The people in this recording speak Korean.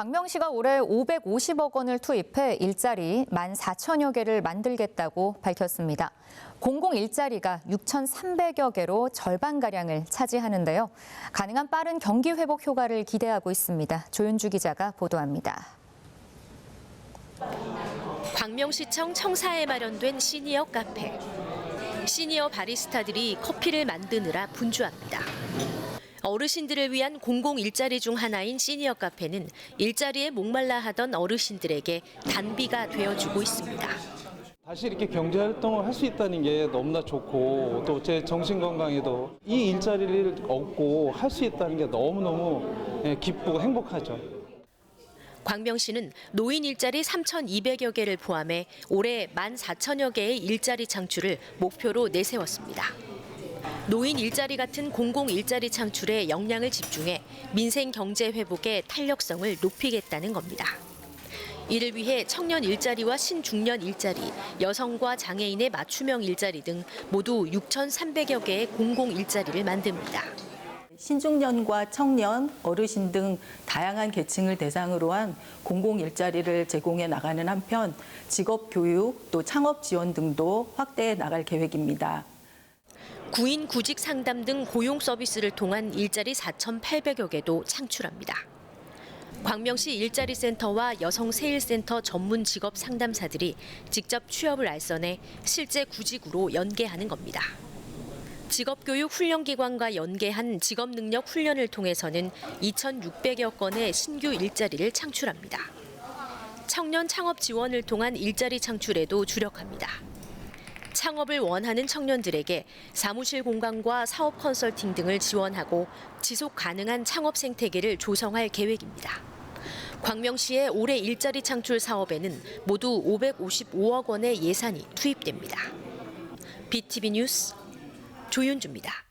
광명시가 올해 550억 원을 투입해 일자리 14,000여 개를 만들겠다고 밝혔습니다. 공공 일자리가 6,300여 개로 절반가량을 차지하는데요. 가능한 빠른 경기 회복 효과를 기대하고 있습니다. 조윤주 기자가 보도합니다. 광명시청 청사에 마련된 시니어 카페. 시니어 바리스타들이 커피를 만드느라 분주합니다. 어르신들을 위한 공공 일자리 중 하나인 시니어 카페는 일자리에 목말라 하던 어르신들에게 단비가 되어주고 있습니다. 다시 이렇게 경제 활동을 할 수 있다는 게 너무나 좋고 또 제 정신 건강에도 이 일자리를 얻고 할 수 있다는 게 너무너무 예, 기쁘고 행복하죠. 광명 시는 노인 일자리 3,200여 개를 포함해 올해 14,000여 개의 일자리 창출을 목표로 내세웠습니다. 노인 일자리 같은 공공 일자리 창출에 역량을 집중해 민생 경제 회복의 탄력성을 높이겠다는 겁니다. 이를 위해 청년 일자리와 신중년 일자리, 여성과 장애인의 맞춤형 일자리 등 모두 6,300여 개의 공공 일자리를 만듭니다. 신중년과 청년, 어르신 등 다양한 계층을 대상으로 한 공공 일자리를 제공해 나가는 한편 직업 교육 또 창업 지원 등도 확대해 나갈 계획입니다. 구인 구직 상담 등 고용 서비스를 통한 일자리 4,800여 개도 창출합니다. 광명시 일자리센터와 여성 세일센터 전문 직업 상담사들이 직접 취업을 알선해 실제 구직으로 연계하는 겁니다. 직업교육 훈련기관과 연계한 직업능력 훈련을 통해서는 2,600여 건의 신규 일자리를 창출합니다. 청년 창업 지원을 통한 일자리 창출에도 주력합니다. 창업을 원하는 청년들에게 사무실 공간과 사업 컨설팅 등을 지원하고 지속 가능한 창업 생태계를 조성할 계획입니다. 광명시의 올해 일자리 창출 사업에는 모두 555억 원의 예산이 투입됩니다. BTV 뉴스 조윤주입니다.